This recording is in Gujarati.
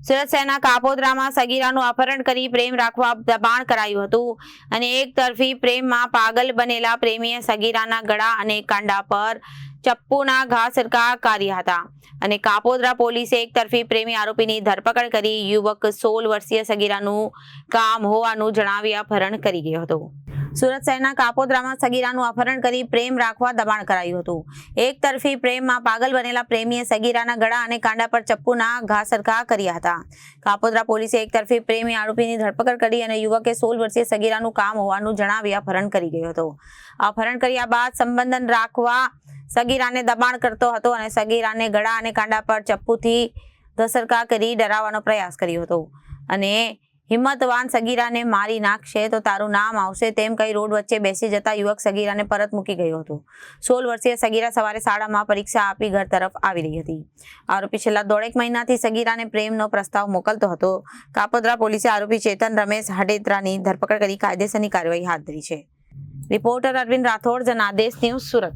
સુરત શહેરના કાપોદ્રામાં સગીરાનું અપહરણ કરી પ્રેમ રાખવા દબાણ કરાયું હતું અને એક તરફી પ્રેમમાં પાગલ બનેલા પ્રેમીએ સગીરાના ગળા અને કાંડા પર ચપ્પુના ઘા સરકા કર્યા હતા. અને કાપોદ્રા પોલીસે એક તરફી પ્રેમી આરોપીની ધરપકડ કરી યુવક સોળ વર્ષીય સગીરાનું કામ હોવાનું જણાવી અપહરણ કરી ગયો હતો. સુરત શહેરના કાપોદ્રામાં સગીરાનું અપહરણ કરી પ્રેમ રાખવા દબાણ કરાયું હતું. એક તરફી પ્રેમમાં પાગલ બનેલા પ્રેમીએ સગીરાના ગળા અને કાંડા પર ચપ્પુના ઘા સરખા કર્યા હતા. કાપોદ્રા પોલીસે એક તરફી પ્રેમી આરોપીની ધરપકડ કરી અને યુવકે સોળ વર્ષીય સગીરાનું કામ હોવાનું જણાવી અપહરણ કરી ગયો હતો. અપહરણ કર્યા બાદ સંબંધન રાખવા સગીરાને દબાણ કરતો હતો અને સગીરાને ગળા અને કાંડા પર ચપ્પુથી ધસરકા કરી ડરાવવાનો પ્રયાસ કર્યો હતો. અને હિંમતવાન સગીરાને મારી નાખશે તો તારું નામ આવશે તેમ કહી રોડ વચ્ચે બેસી જતા યુવક સગીરાને પરત મૂકી ગયો હતો. સોળ વર્ષીય સગીરા સવારે શાળામાં પરીક્ષા આપી ઘર તરફ આવી રહી હતી. આરોપી છેલ્લા દોઢેક મહિનાથી સગીરાને પ્રેમનો પ્રસ્તાવ મોકલતો હતો. કાપોદ્રા પોલીસે આરોપી ચેતન રમેશ હડેત્રાની ધરપકડ કરી કાયદેસરની કાર્યવાહી હાથ ધરી છે. Reporter Arvind Rathod Janadesh news Surat.